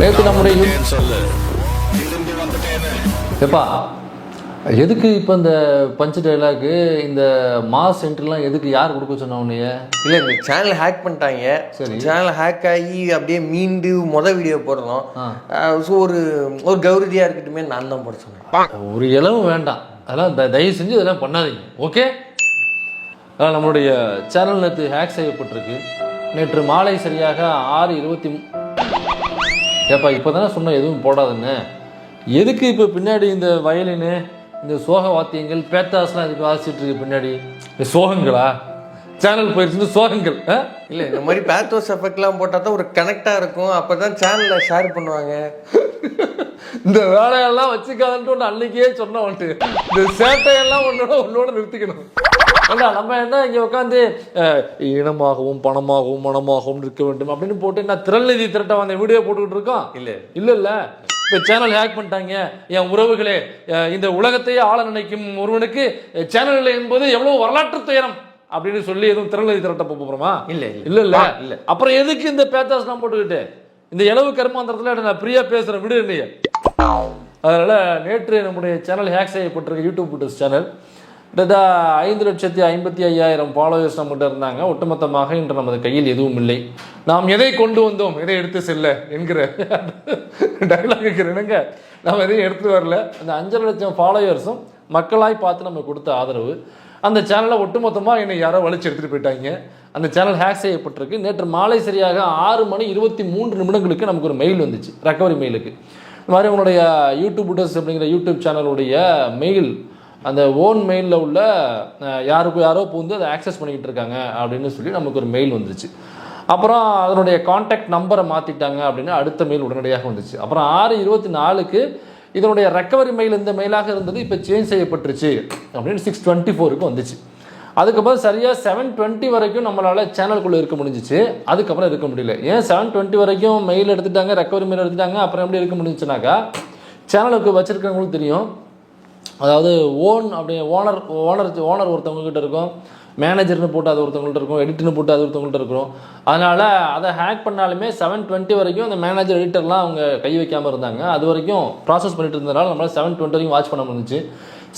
நேற்று நம்முடைய யூ- சொல்லு? எப்பா எதுக்கு இப்போ இந்த பஞ்சு டைலாக்கு இந்த மாஸ் என்ட்ரிலாம் எதுக்கு யார் கொடுக்க சொன்னா உன்னைய? இல்லை இந்த சேனல் ஹேக் பண்ணிட்டாங்க. சரி. சேனல் ஹேக் ஆகி அப்படியே மீண்டு மொதல் வீடியோ போடுறோம். ஸோ ஒரு ஒரு கௌரதியாக இருக்கட்டுமே நான் தான் போட சொன்னேன். ஒரு இளவு வேண்டாம். அதெல்லாம் தயவு செஞ்சு இதெல்லாம் பண்ணாதீங்க. ஓகே அதான் நம்மளுடைய சேனல் நேற்று ஹேக் செய்யப்பட்டிருக்கு. நேற்று மாலை சரியாக ஆறு இருபத்தி ஏப்பா இப்போ தானே சொன்ன எதுவும் போடாதுன்னு. எதுக்கு இப்போ பின்னாடி இந்த வயலினு இந்த சோக வாத்தியங்கள் பேத்தாஸ்லாம் இதுக்கு வாசிச்சுட்டு இருக்கு பின்னாடி? சோகங்களா? சேனல் போயிடுச்சு சோகங்கள் இல்லை இந்த மாதிரி பேத்தோஸ் எஃபெக்ட்லாம் போட்டால் தான் ஒரு கனெக்டாக இருக்கும். அப்போ தான் சேனலில் ஷேர் பண்ணுவாங்க. இந்த வேலையெல்லாம் வச்சுக்காதுன்ட்டு ஒன்று அன்னைக்கே சொன்ன வந்துட்டு இந்த சேட்டையெல்லாம் ஒன்னோட ஒன்னோட நிறுத்திக்கணும். ஏண்டா நம்ம என்ன இங்கே உட்காந்து இனமாகவும் பணமாகவும் மனமாகவும் இருக்க வேண்டும் அப்படின்னு போட்டு நான் திரள்நிதி திரட்ட வந்த வீடியோ போட்டுக்கிட்டு இருக்கோம்? இல்லை. இல்ல இல்ல. இப்ப சேனல் ஹேக் பண்ணிட்டாங்க. என் உறவுகளே இந்த உலகத்தையே ஆள நினைக்கும் ஒருவனுக்கு சேனல் இல்லை என்பது எவ்வளவு வரலாற்று துயரம் அப்படின்னு சொல்லி எதுவும் திரள்நிதி திரட்ட போக போறோமா? இல்லை, இல்லை. இல்ல இல்ல. அப்புறம் எதுக்கு இந்த பேத்தாஸ் நான் போட்டுக்கிட்டு? இந்த இளவு கர்மாந்திரத்துல நான் பிரியா பேசுறேன் விடு இல்லையா. அதனால நேற்று நம்முடைய சேனல் ஹேக் செய்யப்பட்டிருக்க யூடியூப் சேனல் கிட்டத்தட்ட ஐந்து லட்சத்தி ஐம்பத்தி ஐயாயிரம் ஃபாலோவர்ஸ் நம்மகிட்ட இருந்தாங்க. ஒட்டுமொத்தமாக இன்று நமது கையில் எதுவும் இல்லை. நாம் எதை கொண்டு வந்தோம்? எதை எடுத்து செல்ல? என்கிற டைலாக் இருக்கிறனுங்க நாம் எதையும் எடுத்து வரல. அந்த அஞ்சரை லட்சம் ஃபாலோவர்ஸும் மக்களாய் பார்த்து நம்ம கொடுத்த ஆதரவு. அந்த சேனலை ஒட்டுமொத்தமாக என்னை யாரோ வலிச்சு எடுத்துகிட்டு போயிட்டாங்க. அந்த சேனல் ஹேக் செய்யப்பட்டிருக்கு. நேற்று மாலை சரியாக ஆறு மணி இருபத்தி மூன்று நிமிடங்களுக்கு நமக்கு ஒரு மெயில் வந்துச்சு. ரெக்கவரி மெயிலுக்கு இந்த மாதிரி உங்களுடைய யூடியூப் புட்டர்ஸ் அப்படிங்கிற யூடியூப் சேனலுடைய மெயில் அந்த ஓன் மெயிலில் உள்ள யாருக்கு யாரோ பூந்து அதை ஆக்சஸ் பண்ணிக்கிட்டு இருக்காங்க அப்படின்னு சொல்லி நமக்கு ஒரு மெயில் வந்துச்சு அப்புறம் அதனுடைய காண்டாக்ட் நம்பரை மாற்றிட்டாங்க அப்படின்னு அடுத்த மெயில் உடனடியாக வந்துச்சு. அப்புறம் ஆறு இருபத்தி நாலுக்கு இதனுடைய ரெக்கவரி மெயில் இந்த மெயிலாக இருந்தது இப்போ சேஞ்ச் செய்யப்பட்டுருச்சு அப்படின்னு சிக்ஸ் டுவெண்ட்டி ஃபோருக்கு வந்துச்சு அதுக்கப்புறம் சரியாக செவன் டுவெண்ட்டி வரைக்கும் நம்மளால் சேனலுக்குள்ளே இருக்க முடிஞ்சிச்சு. அதுக்கப்புறம் இருக்க முடியல. ஏன் செவன் டுவெண்ட்டி வரைக்கும் மெயில் எடுத்துட்டாங்க ரெக்கவரி மெயில் எடுத்துட்டாங்க அப்புறம் எப்படி இருக்க முடிஞ்சுச்சுனாக்கா சேனலுக்கு வச்சுருக்கவங்களுக்கு தெரியும். அதாவது ஓன் அப்படி ஓனர் ஓனர் ஓனர் ஒருத்தவங்கக்கிட்ட இருக்கும். மேனேஜர்னு போட்டு அது ஒருத்தவங்கள்ட்ட இருக்கும். எடிட்டர்னு போட்டு அது ஒருத்தவங்கள்ட்ட இருக்கும். அதனால் அதை ஹேக் பண்ணாலுமே செவன் டுவெண்ட்டி வரைக்கும் அந்த மேனேஜர் எடிட்டர்லாம் அவங்க கை வைக்காமல் இருந்தாங்க. அது வரைக்கும் ப்ராசஸ் பண்ணிட்டு இருந்ததுனால நம்மளால் செவன் டுவெண்ட்டி வரைக்கும் வாட்ச் பண்ண முடிஞ்சு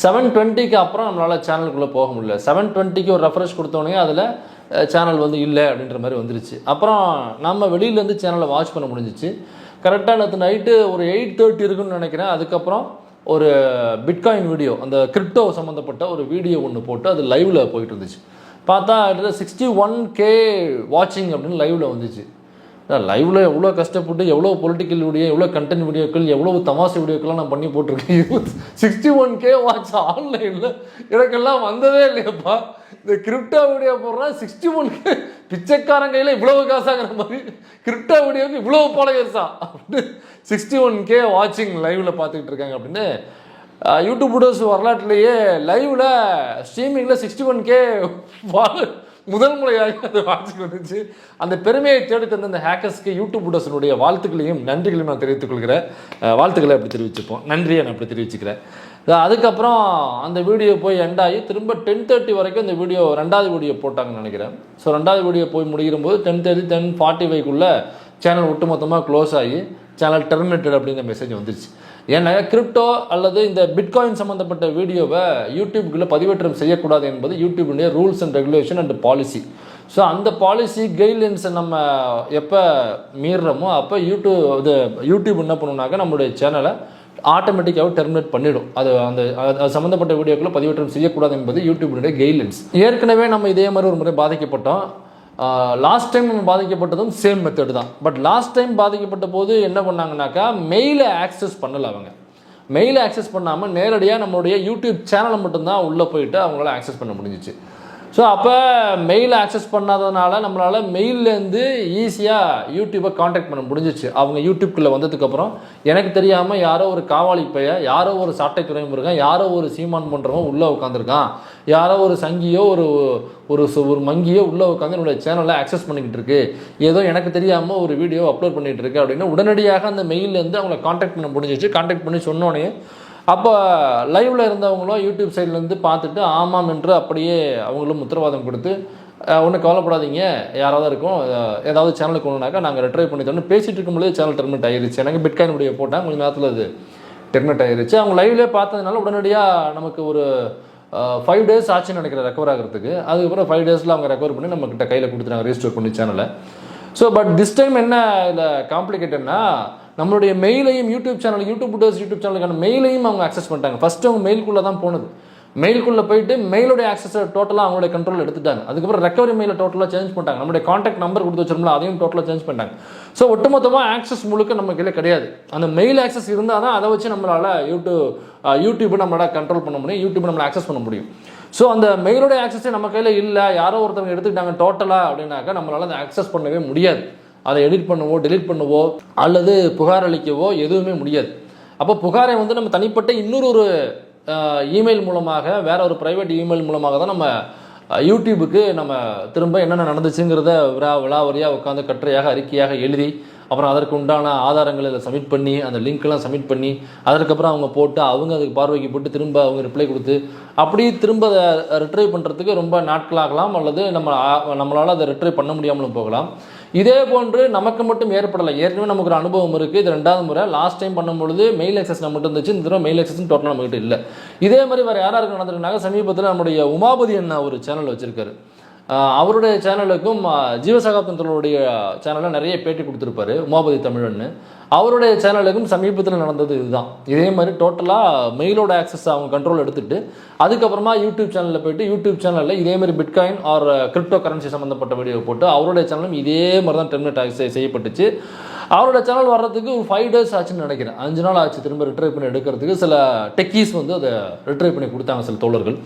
செவன் டுவெண்ட்டிக்கு அப்புறம் நம்மளால் சேனலுக்குள்ளே போக முடியல. செவன் டுவெண்ட்டிக்கு ஒரு ரெஃப்ரெஷ் கொடுத்தோடனே அதில் சேனல் வந்து இல்லை அப்படின்ற மாதிரி வந்துருச்சு. அப்புறம் நம்ம வெளியிலேருந்து சேனலை வாட்ச் பண்ண முடிஞ்சிச்சு. கரெக்டாக நேற்று நைட்டு ஒரு எயிட் தேர்ட்டி இருக்குன்னு நினைக்கிறேன். அதுக்கப்புறம் ஒரு பிட்காயின் வீடியோ அந்த கிரிப்டோ சம்மந்தப்பட்ட ஒரு வீடியோ ஒன்று போட்டு அது லைவில் போயிட்டு இருந்துச்சு பார்த்தா சிக்ஸ்டி ஒன் கே வாட்சிங் அப்படின்னு லைவில் வந்துச்சு. லைவில் எவ்வளோ கஷ்டப்பட்டு எவ்வளோ பொலிட்டிக்கல் வீடியோ எவ்வளோ கண்டென்ட் வீடியோக்கள் எவ்வளோ தமாசு வீடியோக்கள்லாம் நான் பண்ணி போட்டிருக்கேன். சிக்ஸ்டி ஒன் கே வாட்ச் ஆன்லைனில் எனக்கெல்லாம் வந்ததே இல்லையப்பா. இந்த கிரிப்டோ வீடியோ போடுறேன் சிக்ஸ்டி ஒன் பிச்சைக்காரன் கையில் இவ்வளவு காசாங்கிற மாதிரி கிரிப்டோ வீடியோக்கு இவ்வளவு ஃபாலோயர்ஸா அப்படின்னு சிக்ஸ்டி ஒன் கே வாட்சிங் லைவில் பார்த்துக்கிட்டு இருக்காங்க அப்படின்னு யூடியூப் வீடியோஸ் வரலாற்றுலேயே லைவில் ஸ்ட்ரீமிங்கில் சிக்ஸ்டி ஒன் கே முதல் முறையாக அது வாட்சிங் வந்துச்சு. அந்த பெருமையை தேடி தந்த அந்த ஹேக்கர்ஸ்க்கு யூடியூப் வீடியோஸினுடைய வாழ்த்துக்களையும் நன்றிகளையும் நான் தெரிவித்துக் கொள்கிறேன். வாழ்த்துக்களை அப்படி தெரிவிச்சுப்போம். நன்றியை நான் அப்படி தெரிவிச்சுக்கிறேன். அதுக்கப்புறம் அந்த வீடியோ போய் எண்ட் ஆகி திரும்ப டென் தேர்ட்டி வரைக்கும் இந்த வீடியோ ரெண்டாவது வீடியோ போட்டாங்கன்னு நினைக்கிறேன். ஸோ ரெண்டாவது வீடியோ போய் முடிகிற போது டென் தேர்ட்டி டென் ஃபார்ட்டி ஃபைவ்க்குள்ளே சேனல் ஒட்டுமொத்தமாக க்ளோஸ் ஆகி சேனல் டெர்மினேட்டட் அப்படிங்கிற மெசேஜ் வந்துருச்சு. ஏன்னா கிரிப்டோ அல்லது இந்த பிட்காயின் சம்மந்தப்பட்ட வீடியோவை யூடியூப்குள்ளே பதிவேற்றம் செய்யக்கூடாது என்பது யூடியூபுடைய rules and regulation and policy so அந்த பாலிசி கைட்லைன்ஸை நம்ம எப்போ மீறுறோமோ அப்போ யூடியூப் இது யூடியூப் என்ன பண்ணுனாக்க நம்மளுடைய சேனலை ஆட்டோமேட்டிக்காக டெர்மினேட் பண்ணிடும். அது அந்த அது சம்மந்தப்பட்ட வீடியோக்களை பதிவேற்றம் செய்யக்கூடாது என்பது யூடியூபினுடைய கைட்லைன்ஸ் ஏற்கனவே நம்ம இதே மாதிரி ஒரு முறை பாதிக்கப்பட்டோம். லாஸ்ட் டைம் நம்ம பாதிக்கப்பட்டதும் சேம் மெத்தடு தான். பட் லாஸ்ட் டைம் பாதிக்கப்பட்ட போது என்ன பண்ணாங்கனாக்கா மெயிலை ஆக்சஸ் பண்ணலை அவங்க. மெயிலை ஆக்சஸ் பண்ணாமல் நேரடியாக நம்மளுடைய யூடியூப் சேனலை மட்டும்தான் உள்ளே போயிட்டு அவங்களால ஆக்சஸ் பண்ண முடிஞ்சிச்சு. ஸோ அப்போ மெயில் ஆக்சஸ் பண்ணாததுனால நம்மளால் மெயிலேருந்து ஈஸியாக யூடியூப்பை காண்டாக்ட் பண்ண முடிஞ்சிச்சு. அவங்க யூடியூப்குள்ளே வந்ததுக்கப்புறம் எனக்கு தெரியாமல் யாரோ ஒரு காவாலி பைய யாரோ ஒரு சாட்டை துறைமுருகன் யாரோ ஒரு சீமான் பண்ணுறவன் உள்ளே உட்காந்துருக்கான் யாரோ ஒரு சங்கியோ ஒரு ஒரு சு- ஒரு மங்கியோ உள்ளே உட்காந்து என்னுடைய சேனலை ஆக்சஸ் பண்ணிக்கிட்டு இருக்கு. ஏதோ எனக்கு தெரியாமல் ஒரு வீடியோ அப்லோட் பண்ணிகிட்டு இருக்கு அப்படின்னு உடனடியாக அந்த மெயிலேருந்து அவங்கள காண்டாக்ட் பண்ண முடிஞ்சிச்சு. காண்டாக்ட் பண்ணி சொன்னோடனே அப்போ லைவில் இருந்தவங்களும் யூடியூப் சைட்லேருந்து பார்த்துட்டு ஆமாம் என்று அப்படியே அவங்களும் உத்தரவாதம் கொடுத்து ஒன்றும் கவலைப்படாதீங்க யாராவது இருக்கும் ஏதாவது சேனலுக்கு ஒன்றுனாக்கா நாங்கள் ரெட்ரை பண்ணி தரணும். பேசிகிட்டு இருக்கும்போது சேனல் டெர்மினேட் ஆயிருச்சு. எனக்கு பிட்காயின் உடைய போட்டேன் கொஞ்சம் நேரத்தில் அது டெர்மினேட் ஆயிருச்சு. அவங்க லைவ்லேயே பார்த்ததுனால உடனடியாக நமக்கு ஒரு ஃபைவ் டேஸ் ஆச்சுன்னு நினைக்கிறேன் ரெக்கவர் ஆகிறதுக்கு. அதுக்கப்புறம் ஃபைவ் டேஸில் அவங்க ரெக்கவர் பண்ணி நம்மக்கிட்ட கையில் கொடுத்துட்டாங்க ரீஸ்டோர் பண்ணி சேனலை ஸோ பட் திஸ் டைம் என்ன இதில் காம்ப்ளிகேட்டட்னா நம்மளுடைய மெயிலையும் யூடியூப் சேனல் யூடியூப் புட்டர்ஸ் யூடியூப் சேனலுக்கான மெயிலையும் அவங்க அக்சஸ் பண்ணிட்டாங்க. ஃபஸ்ட்டு அவங்க மெயிலுக்குள்ளே தான் போனது. மெயிலுக்குள்ளே போயிட்டு மெயிலுடைய ஆக்சஸை டோட்டலாக அவங்களுடைய கண்ட்ரோல் எடுத்துட்டாங்க. அதுக்கப்புறம் ரெக்கவரி மெயிலை டோட்டலாக சேஞ்ச் பண்ணிட்டாங்க. நம்மளுடைய காண்டாக்ட் நம்பர் கொடுத்து வச்சிருந்தோம்ல அதையும் டோட்டலாக சேஞ்ச் பண்ணிட்டாங்க. ஸோ ஒட்டுமொத்தமாக ஆக்சஸ் முழுக்க நம்ம கையில் கிடையாது. அந்த மெயில் ஆக்சஸ் இருந்தால் தான் அதை வச்சு நம்மளால் யூடியூப் யூடியூப்பை நம்மளால் கண்ட்ரோல் பண்ண முடியும். யூடியூப் நம்மளை ஆக்சஸ் பண்ண முடியும். ஸோ அந்த மெயிலோட ஆக்சஸே நம்ம கையில் இல்லை. யாரோ ஒருத்தவங்க எடுத்துக்கிட்டாங்க டோட்டலாக அப்படின்னாக்கா நம்மளால் அதை ஆக்சஸ் பண்ணவே முடியாது. அதை எடிட் பண்ணவோ டெலீட் பண்ணவோ அல்லது புகார் அளிக்கவோ எதுவுமே முடியாது. அப்போ புகாரை வந்து நம்ம தனிப்பட்ட இன்னொரு ஒரு இமெயில் மூலமாக வேற ஒரு ப்ரைவேட் இமெயில் மூலமாக தான் நம்ம யூடியூபுக்கு நம்ம திரும்ப என்னென்ன நடந்துச்சுங்கிறத விழா விழாவரியாக உட்காந்து கட்டுரையாக அறிக்கையாக எழுதி அப்புறம் அதற்கு உண்டான ஆதாரங்களை இதில் சப்மிட் பண்ணி அந்த லிங்க்லாம் சப்மிட் பண்ணி அதற்கப்புறம் அவங்க போட்டு அவங்க அதுக்கு பார்வைக்கு போட்டு திரும்ப அவங்க ரிப்ளை கொடுத்து அப்படியே திரும்ப அதை ரிட்ரை பண்ணுறதுக்கு ரொம்ப நாட்களாகலாம் அல்லது நம்ம நம்மளால் அதை ரிட்ரை பண்ண முடியாமலும் போகலாம். இதே போன்று நமக்கு மட்டும் ஏற்படலை. ஏற்கனவே நமக்கு ஒரு அனுபவம் இருக்குது இது ரெண்டாவது முறை. லாஸ்ட் டைம் பண்ணும்பொழுது மெயில் எக்ஸஸ் நம்மகிட்ட இருந்துச்சு. இந்த தடவை மெயில் எக்ஸஸ் டோட்டலாக நம்மகிட்ட இல்லை. இதே மாதிரி வேறு யாராருக்கு நடந்திருக்குனாக்க சமீபத்தில் நம்முடைய உமாபதி என்ன ஒரு சேனல் வச்சுருக்காரு. அவருடைய சேனலுக்கும் ஆஹ் சேனலில் நிறைய பேட்டி கொடுத்துருப்பாரு உமாபதி தமிழன்னு. அவருடைய சேனலுக்கும் சமீபத்தில் நடந்தது இதுதான். இதே மாதிரி டோட்டலாக மெயிலோட ஆக்சஸ் அவங்க கண்ட்ரோல் எடுத்துட்டு அதுக்கப்புறமா யூடியூப் சேனலில் போயிட்டு யூடியூப் சேனலில் இதே மாதிரி பிட்காயின் ஆர் கிரிப்டோ கரன்சி சம்மந்தப்பட்ட வீடியோ போட்டு அவருடைய சேனலும் இதே மாதிரி தான் டெர்மினேட் ஆகி செய்யப்பட்டுச்சு. அவரோட சேனல் வர்றதுக்கு ஒரு ஃபைவ் டேஸ் ஆச்சுன்னு நினைக்கிறேன். அஞ்சு நாள் ஆச்சு திரும்ப ரிட்ரை பண்ணி எடுக்கிறதுக்கு. சில டெக்கீஸ் வந்து அதை ரிட்ரை பண்ணி கொடுத்தாங்க சில தோழர்கள்.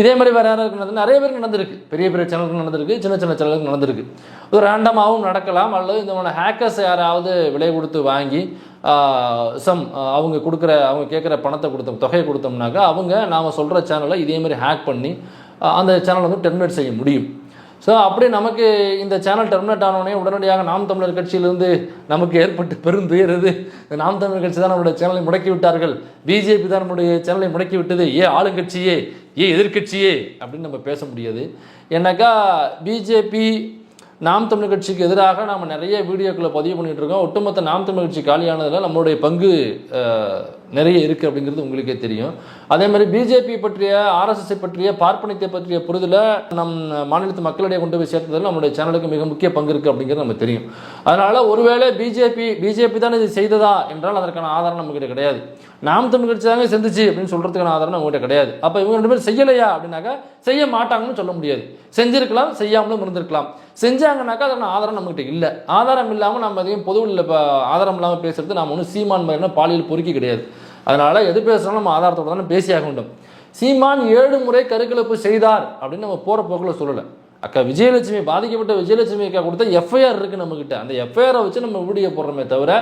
இதே மாதிரி வேறு யாராவது நடந்தது நிறைய பேருக்கு நடந்திருக்கு. பெரிய பெரிய சேனலுக்கு நடந்திருக்கு சின்ன சின்ன சேனலுக்கு நடந்திருக்கு. இது ரேண்டமாகவும் நடக்கலாம் அல்லது இந்த மாதிரி ஹேக்கர்ஸ் யாராவது விலை கொடுத்து வாங்கி சம் அவங்க கொடுக்குற அவங்க கேட்குற பணத்தை கொடுத்த தொகையை கொடுத்தோம்னாக்கா அவங்க நாம் சொல்கிற சேனலை இதே மாதிரி ஹேக் பண்ணி அந்த சேனலை வந்து டெர்மினேட் செய்ய முடியும். ஸோ அப்படி நமக்கு இந்த சேனல் டெர்மினேட் ஆனோடனே உடனடியாக நாம் தமிழர் கட்சியிலிருந்து நமக்கு ஏற்பட்டு பெருந்துயர் இது நாம் தமிழர் கட்சி தான் நம்முடைய சேனலை முடக்கி விட்டார்கள். பிஜேபி தான் நம்முடைய சேனலை முடக்கி விட்டது. ஏ ஆளுங்கட்சியே ஏ எதிர்க்கட்சியே அப்படின்னு நம்ம பேச முடியாது. ஏன்னாக்கா பிஜேபி நாம் தமிழர் கட்சிக்கு எதிராக நாம் நிறைய வீடியோக்களை பதிவு பண்ணிகிட்டு இருக்கோம். ஒட்டுமொத்த நாம் தமிழர் கட்சி காலியானதில் நம்மளுடைய பங்கு நிறைய இருக்குது அப்படிங்கிறது உங்களுக்கே தெரியும். அதே மாதிரி பிஜேபி பற்றிய ஆர்எஸ்எஸ் பற்றிய பார்ப்பனியத்தை பற்றிய புரிதலை நம் மாநிலத்து மக்களிடையே கொண்டு போய் சேர்த்ததில் நம்மளுடைய சேனலுக்கு மிக முக்கிய பங்கு இருக்குது அப்படிங்கிறது நமக்கு தெரியும். அதனால் ஒருவேளை பிஜேபி பிஜேபி தான் இது செய்ததா என்றால் அதற்கான ஆதாரம் நம்மகிட்ட கிடையாது. நாம் தமிழ் கட்சி தாங்க செஞ்சுச்சு அப்படின்னு சொல்கிறதுக்கான ஆதாரம் நம்மகிட்ட கிடையாது. அப்போ இவங்க ரெண்டு பேரும் செய்யலையா அப்படின்னாக்கா செய்ய மாட்டாங்கன்னு சொல்ல முடியாது. செஞ்சிருக்கலாம் செய்யாமலும் இருந்திருக்கலாம். செஞ்சாங்கனாக்கா அதற்கான ஆதாரம் நம்மகிட்ட இல்லை. ஆதாரம் இல்லாமல் நம்ம அதையும் பொதுவில் இப்போ ஆதாரம் இல்லாமல் பேசுறது நாம் ஒன்றும் சீமான் மாதிரினா பாலியல் பொறுக்கி கிடையாது. அதனால் எது பேசுகிறோம் நம்ம ஆதாரத்தோடு தானே பேசியாக வேண்டும் சீமான் ஏழு முறை கருக்கலப்பு செய்தார் அப்படின்னு நம்ம போகிற போக்கில் சொல்லலை. அக்கா விஜயலட்சுமி பாதிக்கப்பட்ட விஜயலட்சுமி அக்கா கொடுத்த எஃப்ஐஆர் இருக்குது நம்மக்கிட்ட அந்த எஃப்ஐஆரை வச்சு நம்ம வீடியோ போடுறோமே தவிர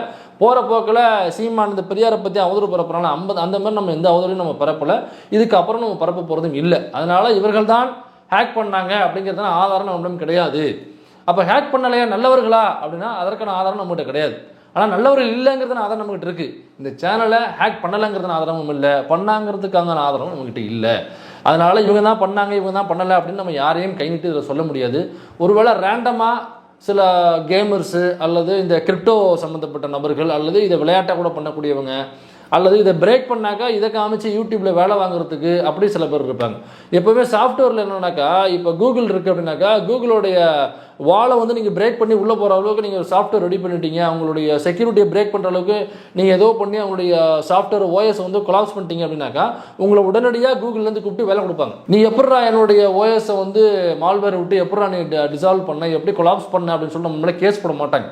போகிற போக்கில் சீமான் இந்த பெரியாரை பற்றி அவதூறு பரப்புறாங்க ஐம்பது அந்த மாதிரி நம்ம எந்த அவதூறையும் நம்ம பரப்பலை. இதுக்கப்புறம் நம்ம பரப்ப போகிறதும் இல்லை. அதனால் இவர்கள் தான் ஹேக் பண்ணாங்க அப்படிங்கிறதுனா ஆதாரம் நம்மளும் கிடையாது. அப்போ ஹேக் பண்ணலையா? நல்லவர்களா? அப்படின்னா அதற்கான ஆதாரம் நம்மகிட்ட கிடையாது. ஆனால் நல்லவர்கள் இல்லைங்கிறது ஆதாரம் நம்மகிட்ட இருக்கு. இந்த சேனலை ஹேக் பண்ணலைங்கிறது ஆதாரமும் இல்லை. பண்ணாங்கிறதுக்கான ஆதாரமும் நம்மகிட்ட இல்லை. அதனால இவங்க தான் பண்ணாங்க இவங்க தான் பண்ணலை அப்படின்னு நம்ம யாரையும் கை நீட்டு இதில் சொல்ல முடியாது. ஒருவேளை ரேண்டமாக சில கேமர்ஸு அல்லது இந்த கிரிப்டோ சம்மந்தப்பட்ட நபர்கள் அல்லது இதை விளையாட்டாக கூட பண்ணக்கூடியவங்க அல்லது இதை பிரேக் பண்ணாக்கா இதை காமிச்சு யூடியூப்பில் வேலை வாங்குறதுக்கு அப்படி சில பேர் இருப்பாங்க. எப்போவுமே சாஃப்ட்வேரில் என்னன்னாக்கா இப்போ கூகுள் இருக்குது அப்படின்னாக்கா கூகுளோடைய வாலை வந்து நீங்கள் பிரேக் பண்ணி உள்ளே போகிற அளவுக்கு நீங்கள் சாஃப்ட்வேர் ரெடி பண்ணிட்டீங்க. அவங்களுடைய செக்யூரிட்டியை பிரேக் பண்ணுற அளவுக்கு நீங்கள் ஏதோ பண்ணி அவங்களுடைய சாஃப்ட்வேர் ஓஎஸ் வந்து கொலாப்ஸ் பண்ணிட்டீங்க அப்படின்னாக்கா உங்களை உடனடியாக கூகுள்லேருந்து கூப்பிட்டு வேலை கொடுப்பாங்க. நீ எப்படா என்னுடைய ஓஎஸை வந்து மால்வேர் விட்டு எப்படா நீ டிசால்வ் பண்ண எப்படி கொலாப்ஸ் பண்ண அப்படின்னு சொல்லி நம்மளே கேஸ் போட மாட்டாங்க.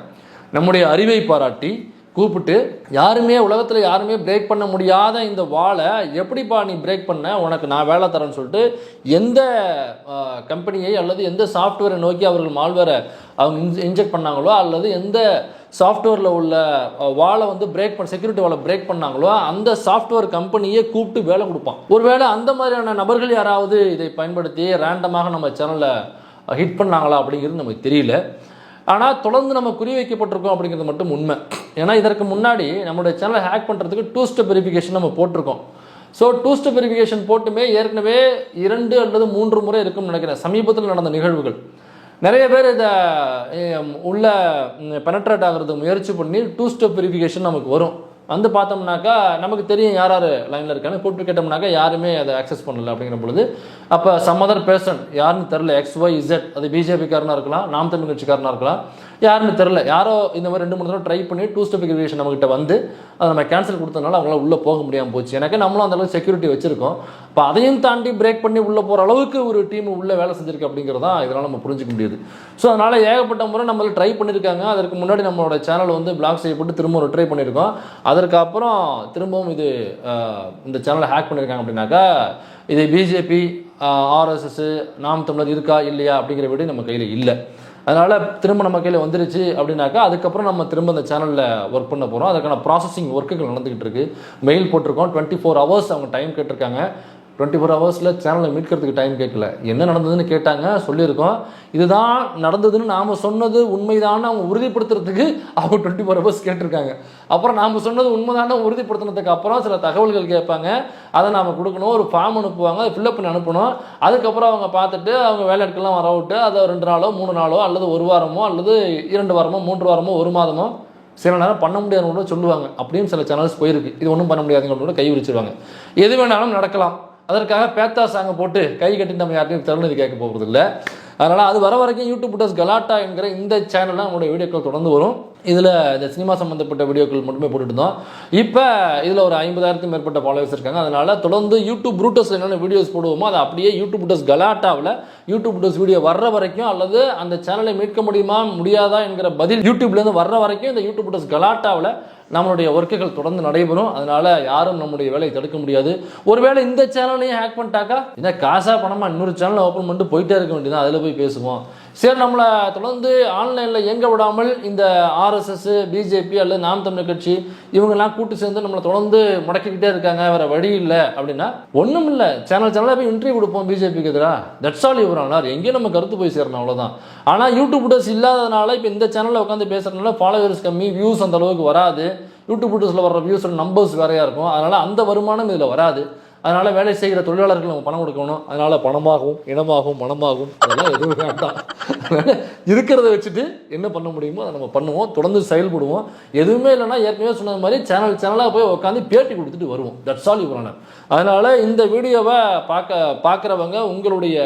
நம்முடைய அறிவை பாராட்டி கூப்பிட்டு யாருமே உலகத்தில் யாருமே பிரேக் பண்ண முடியாத இந்த வாளை எப்படிப்பா நீ பிரேக் பண்ண? உனக்கு நான் வேலை தரேன்னு சொல்லிட்டு எந்த கம்பெனியை அல்லது எந்த சாஃப்ட்வேரை நோக்கி அவர்கள் மால்வேரை அவங்க இன்ஜெக்ட் பண்ணாங்களோ அல்லது எந்த சாஃப்ட்வேரில் உள்ள வாழை வந்து பிரேக் பண்ண செக்யூரிட்டி வாலை பிரேக் பண்ணாங்களோ அந்த சாஃப்ட்வேர் கம்பெனியே கூப்பிட்டு வேலை கொடுப்பான். ஒருவேளை அந்த மாதிரியான நபர்கள் யாராவது இதை பயன்படுத்தி ரேண்டமாக நம்ம சேனலை ஹிட் பண்ணாங்களா அப்படிங்கிறது நமக்கு தெரியல. ஆனால் தொடர்ந்து நம்ம குறி வைக்கப்பட்டிருக்கோம் அப்படிங்கிறது மட்டும் உண்மை. ஏன்னா இதற்கு முன்னாடி நம்மளுடைய சேனலை ஹேக் பண்ணுறதுக்கு டூ ஸ்டெப் வெரிஃபிகேஷன் நம்ம போட்டிருக்கோம். ஸோ டூ ஸ்டெப் வெரிஃபிகேஷன் போட்டுமே ஏற்கனவே இரண்டு அல்லது மூன்று முறை இருக்கும்னு நினைக்கிறேன். சமீபத்தில் நடந்த நிகழ்வுகள். நிறைய பேர் இதை உள்ள பெனட்ரேட் ஆகிறது முயற்சி பண்ணி டூ ஸ்டெப் வெரிஃபிகேஷன் நமக்கு வரும். வந்து பார்த்தோம்னாக்கா நமக்கு தெரியும் யார் யார் லைனில் இருக்கான்னு கூப்பிட்டு கேட்டோம்னாக்கா யாருமே அதை அக்சஸ் பண்ணல அப்படிங்கிற பொழுது அப்போ சம்மதர் பேர்சன் யாருன்னு தெரில எக்ஸ் ஒய் இசட் அது பிஜேபிக்காரனாக இருக்கலாம் நாம் தமிழ் கட்சிக்காரனாக இருக்கலாம் யாருன்னு தெரில யாரோ இந்த மாதிரி ரெண்டு மூணு தடவை ட்ரை பண்ணி டூ ஸ்டெப் வெரிஃபிகேஷன் நம்மகிட்ட வந்து அதை நம்ம கேன்சல் கொடுத்தனால அவங்களால உள்ளே போக முடியாமல் போச்சு. எனக்கு நம்மளும் அந்த அளவுக்கு செக்யூரிட்டி வச்சுருக்கோம். இப்போ அதையும் தாண்டி பிரேக் பண்ணி உள்ளே போகிற அளவுக்கு ஒரு டீம் உள்ளே வேலை செஞ்சிருக்கு அப்படிங்கிறது தான் இதனால் நம்ம புரிஞ்சிக்க முடியுது. ஸோ அதனால் ஏகப்பட்ட முறை நம்மள ட்ரை பண்ணியிருக்காங்க அதற்கு முன்னாடி நம்மளோட சேனல் வந்து பிளாக் செய்யப்பட்டு திரும்ப ஒரு ட்ரை பண்ணியிருக்கோம் அதற்கப்புறம் திரும்பவும் இது இந்த சேனலை ஹேக் பண்ணியிருக்காங்க அப்படின்னாக்கா இதை பிஜேபி ஆர்எஸ்எஸ் நாம் தமிழர் இருக்கா இல்லையா அப்படிங்கிற விட நம்ம கையில் இல்லை. அதனால் திரும்ப நம்ம கையில் வந்துருச்சு அப்படின்னாக்கா அதுக்கப்புறம் நம்ம திரும்ப அந்த சேனலில் ஒர்க் பண்ண போகிறோம் அதுக்கான ப்ராசஸிங் ஒர்க்குகள் நடந்துக்கிட்டு இருக்கு. மெயில் போட்டிருக்கோம். டுவெண்ட்டி ஃபோர் ஹவர்ஸ் அவங்க டைம் கேட்டிருக்காங்க. டுவெண்ட்டி ஃபோர் ஹவர்ஸில் சேனலை மீட்கிறதுக்கு டைம் கேட்கல. என்ன நடந்ததுன்னு கேட்டாங்க சொல்லியிருக்கோம். இதுதான் நடந்ததுன்னு நாம் சொன்னது உண்மைதான்னு அவங்க உறுதிப்படுத்துறதுக்கு அவங்க டுவெண்ட்டி ஃபோர் ஹவர்ஸ் கேட்டிருக்காங்க. அப்புறம் நாம் சொன்னது உண்மைதான உறுதிப்படுத்தினதுக்கு அப்புறம் சில தகவல்கள் கேட்பாங்க. அதை நாம் கொடுக்கணும். ஒரு ஃபார்ம் அனுப்புவாங்க. அதை ஃபில்அப் பண்ணி அனுப்பணும். அதுக்கப்புறம் அவங்க பார்த்துட்டு அவங்க வேலையாட்கள்லாம் வர விட்டு அதை ரெண்டு நாளோ மூணு நாளோ அல்லது ஒரு வாரமோ அல்லது இரண்டு வாரமோ மூன்று வாரமோ ஒரு மாதமோ சில நேரம் பண்ண முடியாதுன்னு கூட சொல்லுவாங்க. அப்படியும் சில சேனல்ஸ் போயிருக்கு. இது ஒன்றும் பண்ண முடியாதுங்க கூட கை விரிச்சிருவாங்க. எது வேணாலும் நடக்கலாம். அதற்காக பேத்தா சாங்கை போட்டு கை கட்டி நம்ம யாருக்கும் தருணது கேட்க போகிறது இல்லை அதனால் அது வர வரைக்கும் யூடியூப் புட்டஸ் கலாட்டா என்கிற இந்த சேனலில் நம்மளுடைய வீடியோக்கள் தொடர்ந்து வரும். இதில் இந்த சினிமா சம்மந்தப்பட்ட வீடியோக்கள் மட்டுமே போட்டுட்டு இருந்தோம் இப்போ இதில் ஒரு ஐம்பதாயிரத்துக்கும் மேற்பட்ட ஃபாலோவர்ஸ் இருக்காங்க. அதனால் தொடர்ந்து யூடியூப் ரூட்டஸ் என்னென்ன வீடியோஸ் போடுவோமோ அதை அப்படியே யூடியூப் டஸ் கலாட்டாவில் யூடியூப் டஸ் வீடியோ வர்ற வரைக்கும் அல்லது அந்த சேனலை மீட்க முடியுமா முடியாதா என்கிற பதில் யூடியூப்லேருந்து வர்ற வரைக்கும் இந்த யூடியூப் டஸ் கலாட்டாவில் நம்மளுடைய ஒர்க்குகள் தொடர்ந்து நடைபெறும். அதனால யாரும் நம்முடைய வேலையை தடுக்க முடியாது. ஒருவேளை இந்த சேனலையும் ஹேக் பண்ணிட்டாக்கா என்ன காசா பணமா இன்னொரு சேனலை ஓப்பன் பண்ணிட்டு போயிட்டே இருக்க வேண்டியதான் அதில் போய் பேசுவோம். சரி நம்மளை தொடர்ந்து ஆன்லைனில் இயங்க விடாமல் இந்த ஆர்எஸ்எஸ் பிஜேபி அல்லது நாம் தமிழர் கட்சி இவங்கெல்லாம் கூட்டு சேர்ந்து நம்மளை தொடர்ந்து முடக்கிக்கிட்டே இருக்காங்க வேற வழி இல்லை அப்படின்னா ஒன்றும் இல்லை. சேனல் சேனலாக போய் இன்டர்வியூ கொடுப்போம் பிஜேபிக்கு எதிராக. தட்ஸ் ஆல் இவரானார் எங்கேயும் நம்ம கருத்து போய் சேரணும் அவ்வளோதான் ஆனால் யூடியூப் டஸ் இல்லாதனால இப்போ இந்த சேனலில் உட்காந்து பேசுறதுனால ஃபாலோவர்ஸ் கம்மி வியூஸ் அந்த அளவுக்கு வராது. யூடியூப் வீடியோஸில் வர வியூஸோட நம்பர்ஸ் வேறையாக இருக்கும். அதனால் அந்த வருமானம் இதில் வராது. அதனால் வேலை செய்கிற தொழிலாளர்கள் நம்ம பணம் கொடுக்கணும். அதனால் பணமாகவும் இனமாகவும் மனமாகவும் அதெல்லாம் எதுவும் வேண்டாம். இருக்கிறத வச்சுட்டு என்ன பண்ண முடியுமோ அதை நம்ம பண்ணுவோம். தொடர்ந்து செயல்படுவோம். எதுவுமே இல்லைன்னா ஏற்கனவே சொன்னது மாதிரி சேனல் சேனலாக போய் உட்காந்து பேட்டி கொடுத்துட்டு வருவோம். தட்ஸ் ஆல் இவரான அதனால் இந்த வீடியோவை பார்க்க பார்க்குறவங்க உங்களுடைய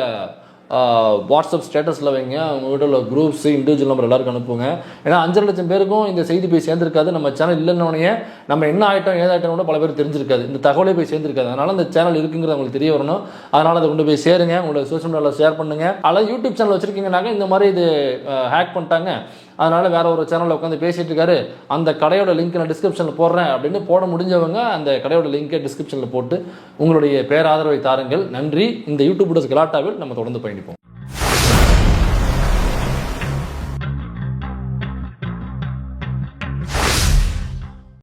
வாட்ஸ்அப் ஸ்டேட்டஸில் வைங்க. உங்கள்கிட்ட உள்ள குரூப்ஸ் இண்டிவிஜுவல் நம்பர் எல்லாருக்கும் அனுப்புங்க. ஏன்னா அஞ்சரை லட்சம் பேருக்கும் இந்த செய்தி போய் சேர்ந்திருக்காது. நம்ம சேனல் இல்லைன்னொடனே நம்ம என்ன ஆகிட்டோம் ஏதாயிட்டம் கூட பல பேர் தெரிஞ்சிருக்காது. இந்த தகவலே போய் சேர்ந்திருக்காது. அதனால் இந்த சேனல் இருக்குங்கிறது உங்களுக்கு தெரிய வரணும். அதனால் அதை கொண்டு போய் சேருங்க. உங்களோட சோஷியல் மீடியாவில் ஷேர் பண்ணுங்கள் அல்லது யூடியூப் சேனல் வச்சிருக்கீங்கன்னாக்க இந்த மாதிரி இது ஹேக் பண்ணிட்டாங்க. அதனால் வேற ஒரு சேனலில் உட்காந்து பேசிட்டு இருக்காரு. அந்த கடையோட லிங்க் நான் டிஸ்கிரிப்ஷனில் போடுறேன். அப்படின்னு போட முடிஞ்சவங்க அந்த கடையோட லிங்கை டிஸ்கிரிப்ஷனில் போட்டு உங்களுடைய பேராதரவை தாருங்கள். நன்றி. இந்த யூடியூப் கலாட்டாவில் நம்ம தொடர்ந்து பயணிப்போம்.